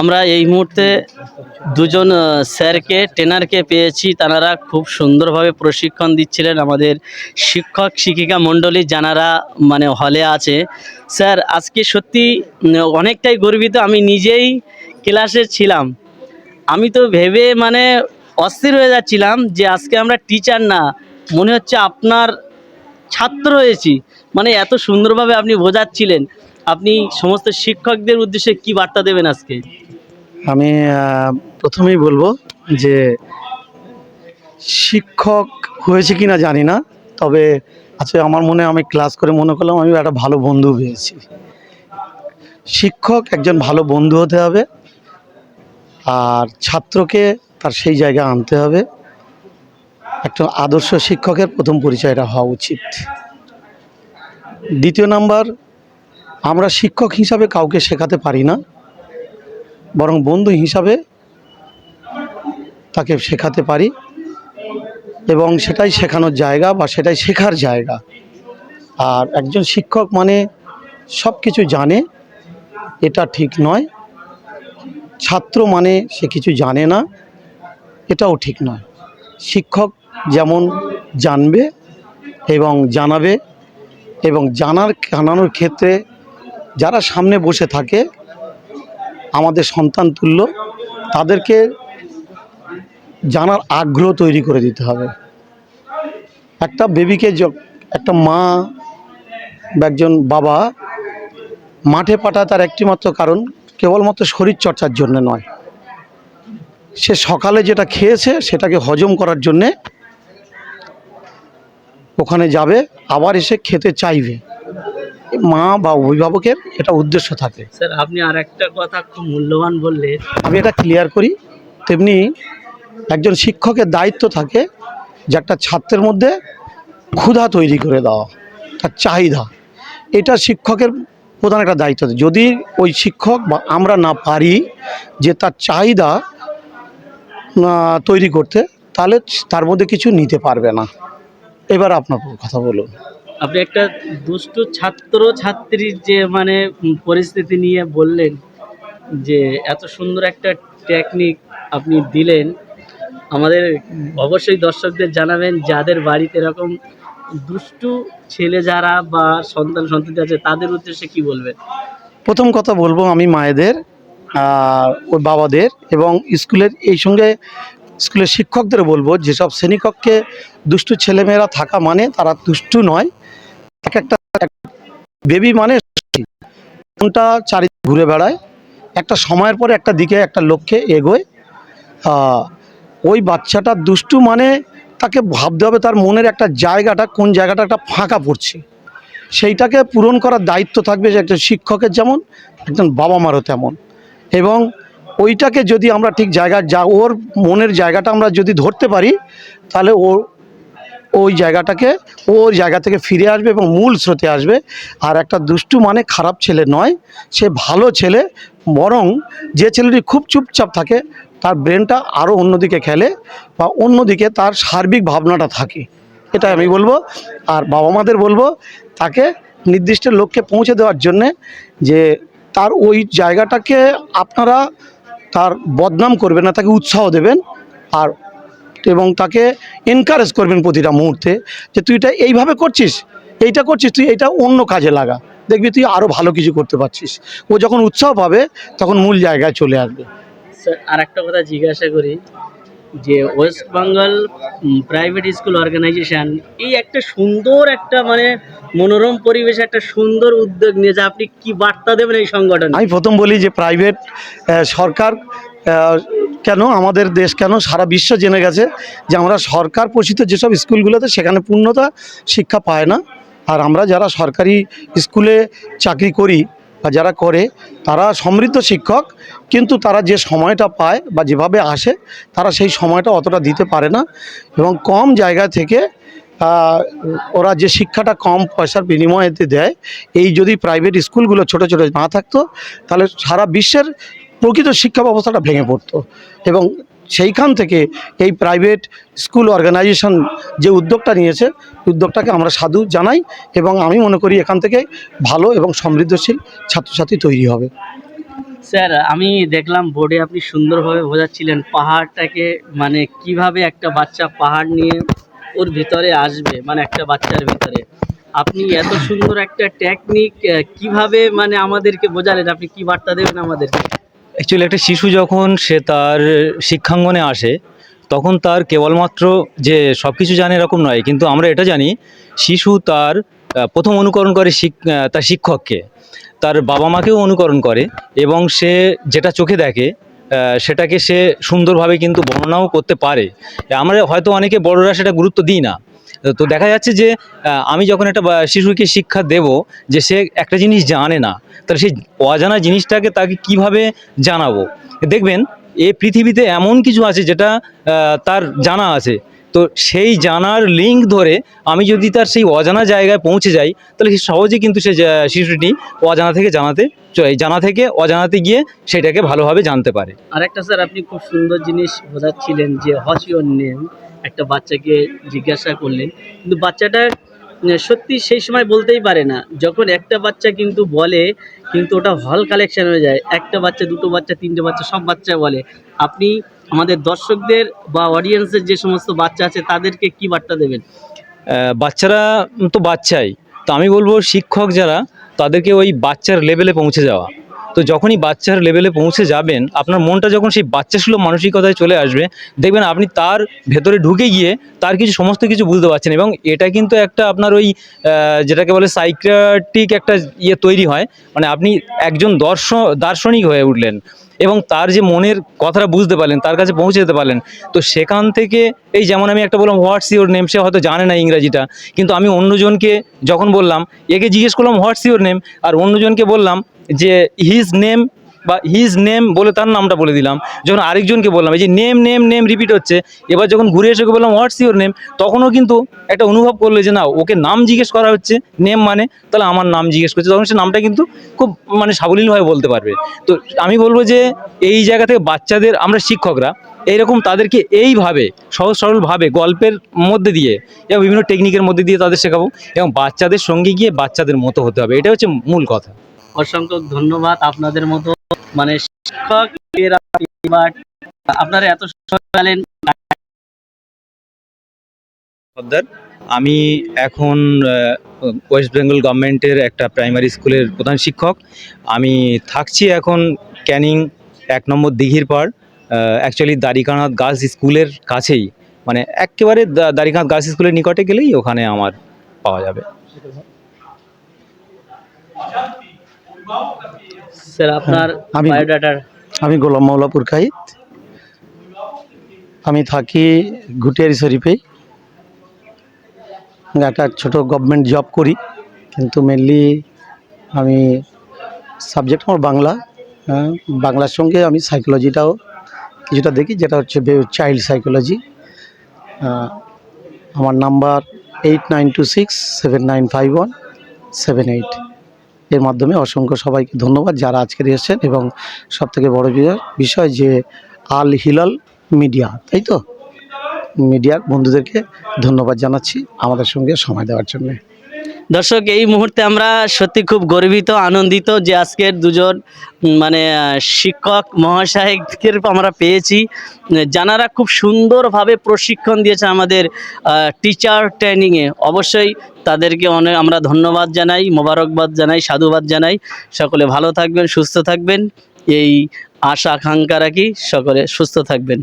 আমরা এই মুহূর্তে দুজন স্যারকে ট্রেনারকে পেয়েছি। তারা খুব সুন্দরভাবে প্রশিক্ষণ দিচ্ছিলেন আমাদের শিক্ষক শিক্ষিকা মণ্ডলী যারা মানে হলে আছে। স্যার, আজকে সত্যি অনেকটাই গর্বিত। আমি নিজেই ক্লাসে ছিলাম। আমি তো ভেবে মানে অস্থির হয়ে যাচ্ছিলাম যে আজকে আমরা টিচার না। মনে হচ্ছে আপনার ছাত্র হয়েছি। মানে এত সুন্দরভাবে আপনি বোঝাচ্ছিলেন। আপনি সমস্ত শিক্ষকদের উদ্দেশ্যে কি বার্তা দেবেন আজকে? আমি প্রথমেই বলব যে শিক্ষক হয়েছে কিনা জানি না, তবে আচ্ছা আমার মনে, আমি ক্লাস করে মনে করলাম আমি একটা ভালো বন্ধু পেয়েছি। শিক্ষক একজন ভালো বন্ধু হতে হবে, আর ছাত্রকে তার সেই জায়গায় আনতে হবে। একটা আদর্শ শিক্ষকের প্রথম পরিচয়টা হওয়া উচিত। দ্বিতীয় নাম্বার আমরা শিক্ষক হিসাবে কাউকে শেখাতে পারি না, বরং বন্ধু হিসাবে তাকে শেখাতে পারি এবং সেটাই শেখানোর জায়গা বা সেটাই শেখার জায়গা। আর একজন শিক্ষক মানে সব কিছু জানে, এটা ঠিক নয়। ছাত্র মানে সে কিছু জানে না, এটাও ঠিক নয়। শিক্ষক যেমন জানবে এবং জানাবে এবং জানার, জানানোর ক্ষেত্রে যারা সামনে বসে থাকে, আমাদের সন্তান তুল্য, তাদেরকে জানার আগ্রহ তৈরি করে দিতে হবে। একটা বেবিকে একটা মা বা একজন বাবা মাঠে পাঠায় তার একটিমাত্র কারণ, কেবলমাত্র শরীর চর্চার জন্য নয়। সে সকালে যেটা খেয়েছে, সেটাকে হজম করার জন্যে ওখানে যাবে, আবার এসে খেতে চাইবে। মা বা অভিভাবকের এটা উদ্দেশ্য থাকে। স্যার আপনি আর একটা কথা খুব মূল্যবান বললেন আমি এটা ক্লিয়ার করি তেমনি একজন শিক্ষকের দায়িত্ব থাকে যে একটা ছাত্রের মধ্যে ক্ষুধা তৈরি করে দেওয়া তার চাহিদা। এটা শিক্ষকের প্রধান একটা দায়িত্ব। যদি ওই শিক্ষক বা আমরা না পারি যে তার চাহিদা তৈরি করতে তাহলে তার মধ্যে কিছু নিতে পারবে না। এবার আপনার কথা বলুন। আপনি একটা দুষ্টু ছাত্র, ছাত্রীর যে মানে পরিস্থিতি নিয়ে বললেন, যে এত সুন্দর একটা টেকনিক আপনি দিলেন, আমাদের অবশ্যই দর্শকদের জানাবেন যাদের বাড়িতে এরকম দুষ্টু ছেলে যারা বা সন্তান, সন্ততি আছে, তাদের উদ্দেশ্যে কি বলবেন? প্রথম কথা বলব আমি মায়েদের ওর বাবাদের এবং স্কুলের, এই সঙ্গে স্কুলের শিক্ষকদের বলব, যেসব শ্রেণীকক্ষে দুষ্টু ছেলেমেয়েরা থাকা মানে তারা দুষ্টু নয় এক একটা বেবি মানে কোনটা চারিদিকে ঘুরে বেড়ায়। একটা সময়ের পরে একটা দিকে একটা লক্ষ্যে এগোয়। ওই বাচ্চাটা দুষ্টু মানে তাকে ভাবতে হবে তার মনের একটা জায়গাটা, কোন জায়গাটা একটা ফাঁকা পড়ছে। সেইটাকে পূরণ করার দায়িত্ব থাকবে যে একজন শিক্ষকের যেমন, একজন বাবা মারও তেমন। এবং ওইটাকে যদি আমরা ঠিক জায়গা যা, ওর মনের জায়গাটা আমরা যদি ধরতে পারি, তাহলে ও ওই জায়গাটাকে ও ওই জায়গা থেকে ফিরে আসবে এবং মূল স্রোতে আসবে। আর একটা দুষ্টু মানে খারাপ ছেলে নয়, সে ভালো ছেলে, বরং যে ছেলেটি খুব চুপচাপ থাকে, তার ব্রেনটা আরও অন্যদিকে খেলে বা অন্যদিকে তার সার্বিক ভাবনাটা থাকে। এটা আমি বলব। আর বাবা মাদের বলব, তাকে নির্দিষ্ট লক্ষ্যে পৌঁছে দেওয়ার জন্যে যে তার ওই জায়গাটাকে আপনারা তার বদনাম করবেন না, তাকে উৎসাহ দেবেন। আর এবং তাকে এনকারেজ করবেন প্রতিটা মুহূর্তে যে তুই এটা এইভাবে করছিস এইটা করছিস তুই এটা অন্য কাজে লাগা। দেখবি তুই আরও ভালো কিছু করতে পারছিস। ও যখন উৎসাহ পাবে তখন মূল জায়গায় চলে আসবে। স্যার আর একটা কথা জিজ্ঞাসা করি যে West Bengal private school organisation এই একটা সুন্দর একটা মানে মনোরম পরিবেশে একটা সুন্দর উদ্যোগ নিয়ে নিয়েছে আপনি কি বার্তা দেবেন এই সংগঠন? আমি প্রথম বলি যে প্রাইভেট সরকার কেন? আমাদের দেশ কেন? সারা বিশ্ব জেনে গেছে যে আমরা সরকার পোষিত যেসব স্কুলগুলোতে সেখানে পূর্ণতা শিক্ষা পায় না। আর আমরা যারা সরকারি স্কুলে চাকরি করি বা যারা করে, তারা সমৃদ্ধ শিক্ষক, কিন্তু তারা যে সময়টা পায় বা যেভাবে আসে, তারা সেই সময়টা অতটা দিতে পারে না। এবং কম জায়গা থেকে ওরা যে শিক্ষাটা কম পয়সার বিনিময়েতে দেয়, এই যদি প্রাইভেট স্কুলগুলো ছোট ছোট না থাকতো, তাহলে সারা বিশ্বের প্রকৃত শিক্ষা ব্যবস্থাটা ভেঙে পড়তো। এবং সেইখান থেকে এই প্রাইভেট স্কুল অর্গানাইজেশন যে উদ্যোগটা নিয়েছে উদ্যোগটাকে আমরা সাধু জানাই এবং আমি মনে করি এখান থেকে ভালো এবং সমৃদ্ধশীল ছাত্রছাত্রী তৈরি হবে। স্যার, আমি দেখলাম বোর্ডে আপনি সুন্দরভাবে বোঝাচ্ছিলেন পাহাড়টাকে মানে কীভাবে একটা বাচ্চা পাহাড় নিয়ে ওর ভিতরে আসবে মানে একটা বাচ্চার ভিতরে। আপনি এত সুন্দর একটা টেকনিক কীভাবে মানে আমাদেরকে বোঝালেন? আপনি কি বার্তা দেবেন আমাদেরকে? অ্যাকচুয়ালি একটা শিশু যখন সে তার শিক্ষাঙ্গনে আসে, তখন তার কেবলমাত্র যে সব কিছু জানে এরকম নয়, কিন্তু আমরা এটা জানি, শিশু তার প্রথম অনুকরণ করে তার শিক্ষককে। তার বাবা মাকেও অনুকরণ করে এবং সে যেটা চোখে দেখে সেটাকে সে সুন্দরভাবে কিন্তু বর্ণনাও করতে পারে। আমরা হয়তো অনেকে বড়রা সেটা গুরুত্ব দিই না তো দেখা যাচ্ছে যে আমি যখন একটা শিশুকে শিক্ষা দেব যে সে একটা জিনিস জানে না, তাহলে সেই অজানা জিনিসটাকে তাকে কীভাবে জানাব? দেখবেন, এ পৃথিবীতে এমন কিছু আছে যেটা তার জানা আছে। তো সেই জানার লিঙ্ক ধরে আমি যদি তার সেই অজানা জায়গায় পৌঁছে যাই, তাহলে সে সহজে কিন্তু সে শিশুটি অজানা থেকে জানাতে চ- জানা থেকে অজানাতে গিয়ে সেটাকে ভালোভাবে জানতে পারে। আরেকটা স্যার, আপনি খুব সুন্দর জিনিস বোঝাচ্ছিলেন যে হচ ইউর নেম একটা বাচ্চাকে জিজ্ঞাসা করলেন। কিন্তু বাচ্চাটা সত্যি সেই সময় বলতেই পারে না। যখন একটা বাচ্চা কিন্তু বলে, কিন্তু ওটা হল কালেকশন হয়ে যায়। একটা বাচ্চা, দুটো বাচ্চা, তিনটে বাচ্চা, সব বাচ্চা বলে। আপনি আমাদের দর্শকদের বা অডিয়েন্সের যে সমস্ত বাচ্চা আছে, তাদেরকে কি বার্তা দেবেন? বাচ্চারা তো বাচ্চাই। তো আমি বলব শিক্ষক যারা, তাদেরকে ওই বাচ্চার লেভেলে পৌঁছে যাওয়া। তো যখনই বাচ্চার লেভেলে পৌঁছে যাবেন, আপনার মনটা যখন সেই বাচ্চা সুলভ মানসিকতায় চলে আসবে, দেখবেন আপনি তার ভেতরে ঢুকে গিয়ে তার কিছু সমস্ত কিছু বুঝতে পারছেন এবং এটা কিন্তু একটা আপনার ওই যেটাকে বলে সাইক্রাটিক একটা ইয়ে তৈরি হয়। মানে আপনি একজন দর্শ, দার্শনিক হয়ে উঠলেন এবং তার যে মনের কথাটা বুঝতে পারলেন, তার কাছে পৌঁছে যেতে পারলেন। তো সেখান থেকে, এই যেমন আমি একটা বললাম হোয়াটস ইউর নেম সে হয়তো জানে না ইংরাজিটা। কিন্তু আমি অন্যজনকে যখন বললাম, একে জিজ্ঞেস করলাম হোয়াটস ইউর নেম আর অন্যজনকে বললাম যে হিজ নেম বা হিজ নেম বলে তার নামটা বলে দিলাম। যখন আরেকজনকে বললাম, এই যে নেম নেম নেম রিপিট হচ্ছে, এবার যখন ঘুরে এসে বললাম হোয়াটস ইউর নেম তখনও কিন্তু একটা অনুভব করল যে না, ওকে নাম জিজ্ঞেস করা হচ্ছে নেম মানে তাহলে আমার নাম জিজ্ঞেস করছে, তখন সে নামটা কিন্তু খুব মানে সাবলীলভাবে বলতে পারবে। তো আমি বলব যে এই জায়গা থেকে বাচ্চাদের, আমরা শিক্ষকরা, এইরকম তাদেরকে এইভাবে, সহজ সরলভাবে গল্পের মধ্যে দিয়ে এবং বিভিন্ন টেকনিকের মধ্যে দিয়ে তাদের শেখাবো এবং বাচ্চাদের সঙ্গে গিয়ে বাচ্চাদের মতো হতে হবে। এটা হচ্ছে মূল কথা। অসংখ্য ধন্যবাদ আপনাদের মতো। মানে শিক্ষক আপনারা এত আমি এখন ওয়েস্ট বেঙ্গল গভর্নমেন্টের একটা প্রাইমারি স্কুলের প্রধান শিক্ষক। আমি থাকছি এখন ক্যানিং এক নম্বর দিঘির পাড় অ্যাকচুয়ালি দারিকানাথ গার্লস স্কুলের কাছেই। মানে একেবারে দা- দারিকানাথ গার্লস স্কুলের নিকটে গেলেই ওখানে আমার পাওয়া যাবে। স্যার আপনার আমি- বায়োডাটার আমি গোলাম মাওলাপুর কাহিদ আমি থাকি ঘুটিয়ারি শরীফেই একটা ছোট গভর্নমেন্ট জব করি কিন্তু মেনলি আমি সাবজেক্ট আমার বাংলা। হ্যাঁ, বাংলার সঙ্গে আমি সাইকোলজিটাও কিছুটা দেখি যেটা হচ্ছে চাইল্ড সাইকোলজি আমার number eight nine two six seven nine five one seven eight এর মাধ্যমে অসংখ্য সবাইকে ধন্যবাদ যারা আজকের এসেছেন এবং সবথেকে বড় বিষয়- বিষয় যে আল হিলাল মিডিয়া, তাই তো? মিডিয়ার বন্ধুদেরকে ধন্যবাদ জানাচ্ছি আমাদের সঙ্গে সময় দেওয়ার জন্য। দর্শক, এই মুহূর্তে আমরা সত্যি খুব গর্বিত, আনন্দিত যে আজকের দুজন মানে শিক্ষক মহাশয়কের আমরা পেয়েছি। যারা খুব সুন্দরভাবে প্রশিক্ষণ দিয়েছে আমাদের টিচার ট্রেনিংয়ে অবশ্যই তাদেরকে অনেক, আমরা ধন্যবাদ জানাই, মোবারকবাদ জানাই, সাধুবাদ জানাই। সকলে ভালো থাকবেন, সুস্থ থাকবেন। এই আশা, আকাঙ্ক্ষা রাখি, সকলে সুস্থ থাকবেন।